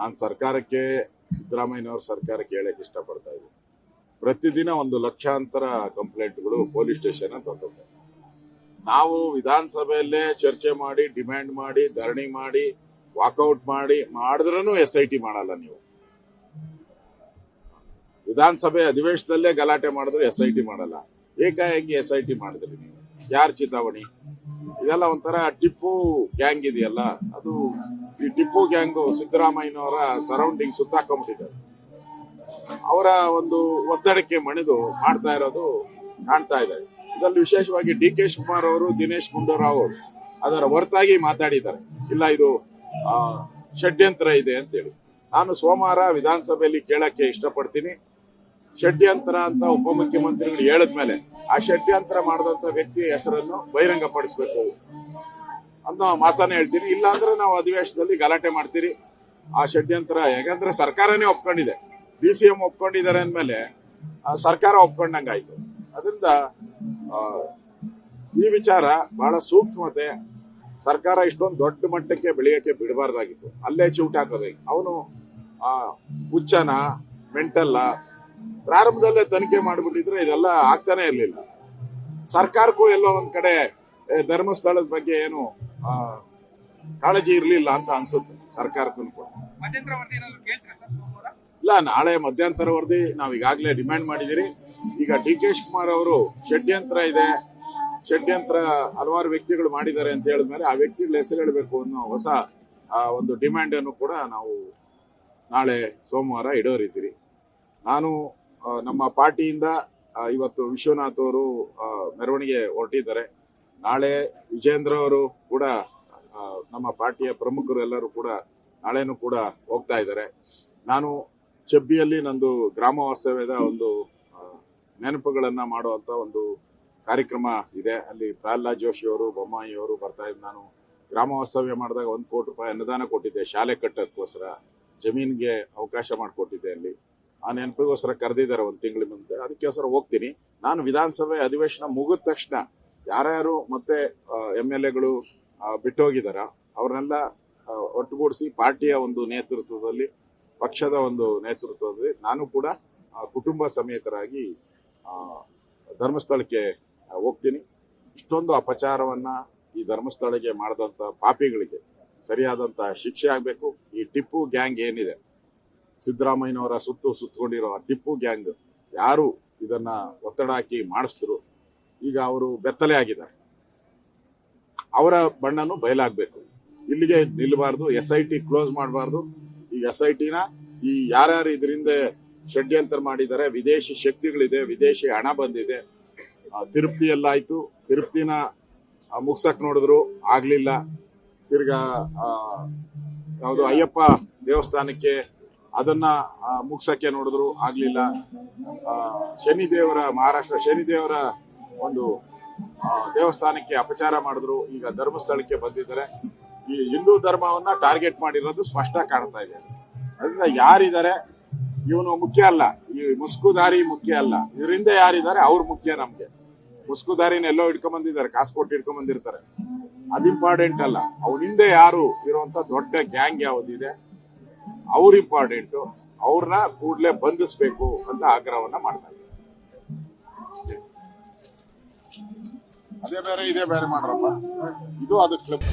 ನಾನು ಸರ್ಕಾರಕ್ಕೆ, ಸಿದ್ದರಾಮಯ್ಯನವ್ರ ಸರ್ಕಾರಕ್ಕೆ ಹೇಳಕ್ಕೆ ಇಷ್ಟಪಡ್ತಾ ಇದ್ದೀನಿ. ಪ್ರತಿದಿನ ಒಂದು ಲಕ್ಷಾಂತರ ಕಂಪ್ಲೇಂಟ್ಗಳು ಪೊಲೀಸ್ ಸ್ಟೇಷನ್ ಬರ್ತದೆ. ನಾವು ವಿಧಾನಸಭೆಯಲ್ಲೇ ಚರ್ಚೆ ಮಾಡಿ, ಡಿಮ್ಯಾಂಡ್ ಮಾಡಿ, ಧರಣಿ ಮಾಡಿ, ವಾಕೌಟ್ ಮಾಡಿ ಮಾಡಿದ್ರೂ ಎಸ್ ಐ ಟಿ ಮಾಡಲ್ಲ ನೀವು. ವಿಧಾನಸಭೆ ಅಧಿವೇಶನದಲ್ಲೇ ಗಲಾಟೆ ಮಾಡಿದ್ರೆ ಎಸ್ ಐ ಟಿ ಮಾಡಲ್ಲ. ಏಕಾಏಕಿ ಎಸ್ ಐ ಟಿ ಮಾಡಿದ್ರಿ ನೀವು. ಯಾರ್ ಚಿತಾವಣಿ? ಇದೆಲ್ಲ ಒಂಥರ ಟಿಪ್ಪು ಗ್ಯಾಂಗ್ ಇದೆಯಲ್ಲ, ಅದು ಟಿಪ್ಪು ಗ್ಯಾಂಗು ಸಿದ್ದರಾಮಯ್ಯನವರ ಸರೌಂಡಿಂಗ್ ಸುತ್ತಾಕೊಂಡ್ಬಿಟ್ಟಿದ್ದಾರೆ. ಅವರ ಒಂದು ಒತ್ತಡಕ್ಕೆ ಮಣಿದು ಮಾಡ್ತಾ ಇರೋದು ಕಾಣ್ತಾ ಇದೆ. ಇದರಲ್ಲಿ ವಿಶೇಷವಾಗಿ ಡಿ ಕೆ ಶಿವಕುಮಾರ್ ಅವರು, ದಿನೇಶ್ ಗುಂಡೂರಾವ್ ಅವರು ಅದರ ಹೊರತಾಗಿ ಮಾತಾಡಿದ್ದಾರೆ. ಇಲ್ಲ, ಇದು ಷಡ್ಯಂತ್ರ ಇದೆ ಅಂತೇಳಿ. ನಾನು ಸೋಮವಾರ ವಿಧಾನಸಭೆಯಲ್ಲಿ ಕೇಳಕ್ಕೆ ಇಷ್ಟಪಡ್ತೀನಿ. ಷಡ್ಯಂತ್ರ ಅಂತ ಉಪಮುಖ್ಯಮಂತ್ರಿಗಳು ಹೇಳಿದ್ಮೇಲೆ ಆ ಷಡ್ಯಂತ್ರ ಮಾಡಿದಂತ ವ್ಯಕ್ತಿಯ ಹೆಸರನ್ನು ಬಹಿರಂಗಪಡಿಸಬೇಕು. ಅನ್ನೋ ಮಾತನ್ನ ಹೇಳ್ತೀನಿ ಇಲ್ಲ ಅಂದ್ರೆ ನಾವು ಅಧಿವೇಶನದಲ್ಲಿ ಗಲಾಟೆ ಮಾಡ್ತೀರಿ. ಆ ಷಡ್ಯಂತ್ರ ಯಾಕಂದ್ರೆ ಸರ್ಕಾರನೇ ಒಪ್ಕೊಂಡಿದೆ. ಡಿ ಸಿ ಎಂ ಒಪ್ಕೊಂಡಿದ್ದಾರೆ ಅಂದ್ಮೇಲೆ ಸರ್ಕಾರ ಒಪ್ಕೊಂಡಂಗಾಯ್ತು. ಅದರಿಂದ ಈ ವಿಚಾರ ಬಹಳ ಸೂಕ್ಷ್ಮತೆ. ಸರ್ಕಾರ ಇಷ್ಟೊಂದು ದೊಡ್ಡ ಮಟ್ಟಕ್ಕೆ ಬೆಳೆಯೋಕೆ ಬಿಡಬಾರ್ದಾಗಿತ್ತು. ಅಲ್ಲೇ ಚಿವುಟ್ ಹಾಕೋದೇ. ಅವನು ಹುಚ್ಚನ, ಮೆಂಟಲ್ಲ, ಪ್ರಾರಂಭದಲ್ಲೇ ತನಿಖೆ ಮಾಡಿಬಿಟ್ಟಿದ್ರೆ ಇದೆಲ್ಲ ಆಗ್ತಾನೆ ಇರಲಿಲ್ಲ. ಸರ್ಕಾರಕ್ಕೂ ಎಲ್ಲೋ ಒಂದ್ ಕಡೆ ಧರ್ಮಸ್ಥಳದ ಬಗ್ಗೆ ಏನು ಕಾಳಜಿ ಇರಲಿಲ್ಲ ಅಂತ ಅನ್ಸುತ್ತೆ ಸರ್ಕಾರಕ್ಕೂ ಕೂಡ. ಇಲ್ಲ ನಾಳೆ ಮಧ್ಯಂತರ ವರದಿ ನಾವು ಈಗಾಗಲೇ ಡಿಮ್ಯಾಂಡ್ ಮಾಡಿದಿರಿ. ಈಗ ಡಿ ಕೆ ಕುಮಾರ್ ಅವರು ಷಡ್ಯಂತ್ರ ಇದೆ. ಷಡ್ಯಂತ್ರ ಹಲವಾರು ವ್ಯಕ್ತಿಗಳು ಮಾಡಿದ್ದಾರೆ ಅಂತ ಹೇಳಿದ್ಮೇಲೆ ಆ ವ್ಯಕ್ತಿಗಳ ಹೆಸರು ಹೇಳಬೇಕು ಅನ್ನೋ ಹೊಸ ಆ, ಒಂದು ಡಿಮ್ಯಾಂಡ್ ಅನ್ನು ಕೂಡ ನಾವು ನಾಳೆ ಸೋಮವಾರ ಇಡೋರಿದ್ದೀರಿ. ನಾನು ನಮ್ಮ ಪಾರ್ಟಿಯಿಂದ ಇವತ್ತು ವಿಶ್ವನಾಥ್ ಅವರು ಮೆರವಣಿಗೆ ಹೊರಟಿದ್ದಾರೆ. ನಾಳೆ ವಿಜೇಂದ್ರ ಅವರು ಕೂಡ ನಮ್ಮ ಪಾರ್ಟಿಯ ಪ್ರಮುಖರು ಎಲ್ಲರೂ ಕೂಡ ನಾಳೆನೂ ಕೂಡ ಹೋಗ್ತಾ ಇದ್ದಾರೆ. ನಾನು ಚೆಬ್ಬಿಯಲ್ಲಿ ನಂದು ಗ್ರಾಮ ವಾಸ್ತವ್ಯದ ಒಂದು ನೆನಪುಗಳನ್ನ ಮಾಡುವಂತ ಒಂದು ಕಾರ್ಯಕ್ರಮ ಇದೆ. ಅಲ್ಲಿ ಪ್ರಹ್ಲಾದ್ ಜೋಶಿ ಅವರು, ಬೊಮ್ಮಾಯಿ ಅವರು ಬರ್ತಾ ಇದ್ದು ನಾನು ಗ್ರಾಮ ವಾಸ್ತವ್ಯ ಮಾಡಿದಾಗ ಒಂದು ಕೋಟಿ ರೂಪಾಯಿ ಅನುದಾನ ಕೊಟ್ಟಿದ್ದೆ. ಶಾಲೆ ಕಟ್ಟೋದಕ್ಕೋಸ್ಕರ ಜಮೀನಿಗೆ ಅವಕಾಶ ಮಾಡಿಕೊಟ್ಟಿದ್ದೆ ಅಲ್ಲಿ. ಆ ನೆನಪಿಗೋಸ್ಕರ ಕರೆದಿದ್ದಾರೆ ಒಂದು ತಿಂಗಳ ಮುಂದೆ. ಅದಕ್ಕೋಸ್ಕರ ಹೋಗ್ತೀನಿ. ನಾನು ವಿಧಾನಸಭೆ ಅಧಿವೇಶನ ಮುಗಿದ ತಕ್ಷಣ ಯಾರ್ಯಾರು ಮತ್ತೆ ಎಂ ಎಲ್ ಎಗಳು ಬಿಟ್ಟೋಗಿದಾರ ಅವ್ರನ್ನೆಲ್ಲ ಒಟ್ಟುಗೂಡಿಸಿ ಪಾರ್ಟಿಯ ಒಂದು ನೇತೃತ್ವದಲ್ಲಿ, ಪಕ್ಷದ ಒಂದು ನೇತೃತ್ವದಲ್ಲಿ ನಾನು ಕೂಡ ಕುಟುಂಬ ಸಮೇತರಾಗಿ ಧರ್ಮಸ್ಥಳಕ್ಕೆ ಹೋಗ್ತೀನಿ. ಇಷ್ಟೊಂದು ಅಪಚಾರವನ್ನ ಈ ಧರ್ಮಸ್ಥಳಕ್ಕೆ ಮಾಡಿದಂತ ಪಾಪಿಗಳಿಗೆ ಸರಿಯಾದಂತ ಶಿಕ್ಷೆ ಆಗ್ಬೇಕು. ಈ ಟಿಪ್ಪು ಗ್ಯಾಂಗ್ ಏನಿದೆ? ಸಿದ್ದರಾಮಯ್ಯನವರ ಸುತ್ತು ಸುತ್ತಕೊಂಡಿರೋ ಟಿಪ್ಪು ಗ್ಯಾಂಗ್ ಯಾರು ಇದನ್ನ ಒತ್ತಡ ಹಾಕಿ ಮಾಡಿಸಿದ್ರು? ಈಗ ಅವರು ಬೆತ್ತಲೆ ಆಗಿದ್ದಾರೆ. ಅವರ ಬಣ್ಣನು ಬಯಲಾಗಬೇಕು. ಇಲ್ಲಿಗೆ ನಿಲ್ಲಬಾರ್ದು ಎಸ್ ಐ ಟಿ ಕ್ಲೋಸ್ ಮಾಡಬಾರ್ದು. ಈ ಎಸ್ ಐ ಟಿನ ಈ ಯಾರ್ಯಾರು ಇದರಿಂದ ಷಡ್ಯಂತರ ಮಾಡಿದ್ದಾರೆ ವಿದೇಶಿ ಶಕ್ತಿಗಳಿದೆ ವಿದೇಶಿ ಹಣ ಬಂದಿದೆ. ಆ, ಎಲ್ಲ ತಿರುಪತಿನ ಮುಗ್ಸಕ್ ನೋಡಿದ್ರು ಆಗ್ಲಿಲ್ಲ. ತಿರ್ಗಾ ಯಾವುದು ಅಯ್ಯಪ್ಪ ದೇವಸ್ಥಾನಕ್ಕೆ ಅದನ್ನ ಮುಗ್ಸಕ್ಕೆ ನೋಡಿದ್ರು ಆಗ್ಲಿಲ್ಲ. ಶನಿದೇವರ ಮಹಾರಾಷ್ಟ್ರ ಶನಿದೇವರ ಒಂದು ದೇವಸ್ಥಾನಕ್ಕೆ ಅಪಚಾರ ಮಾಡಿದ್ರು, ಈಗ ಧರ್ಮಸ್ಥಳಕ್ಕೆ ಬಂದಿದ್ದಾರೆ. ಈ ಹಿಂದೂ ಧರ್ಮವನ್ನ ಟಾರ್ಗೆಟ್ ಮಾಡಿರೋದು ಸ್ಪಷ್ಟ ಕಾಣ್ತಾ ಇದೆ. ಅದರಿಂದ ಯಾರಿದ್ದಾರೆ? ಇವನು ಮುಖ್ಯ ಅಲ್ಲ. ಈ ಮುಸ್ಕುದಾರಿ ಮುಖ್ಯ ಅಲ್ಲ. ಇದರಿಂದ ಯಾರಿದ್ದಾರೆ? ಅವ್ರು ಮುಖ್ಯ ನಮ್ಗೆ. ಮುಸ್ಕುದಾರಿನ ಎಲ್ಲೋ ಇಟ್ಕೊಂಡ್ ಬಂದಿದ್ದಾರೆ, ಕಾಸು ಕೊಟ್ಟು ಇಟ್ಕೊಂಡ್ ಬಂದಿರ್ತಾರೆ. ಅದು ಇಂಪಾರ್ಟೆಂಟ್ ಅಲ್ಲ. ಅವನ ಹಿಂದೆ ಯಾರು ಇರುವಂತ ದೊಡ್ಡ ಗ್ಯಾಂಗ್ ಯಾವ್ದಿದೆ? ಅವ್ರು ಇಂಪಾರ್ಟೆಂಟ್ ಅವ್ರನ್ನ ಕೂಡಲೇ ಬಂಧಿಸ್ಬೇಕು ಅಂತ ಆಗ್ರಹವನ್ನ ಮಾಡ್ತಾ ಇದ್ದಾರೆ. ಅದೇ ಬೇರೆ ಇದೇ ಬೇರೆ ಮಾಡ್ರಪ್ಪ ಇದು ಅದು ಕ್ಲಬ್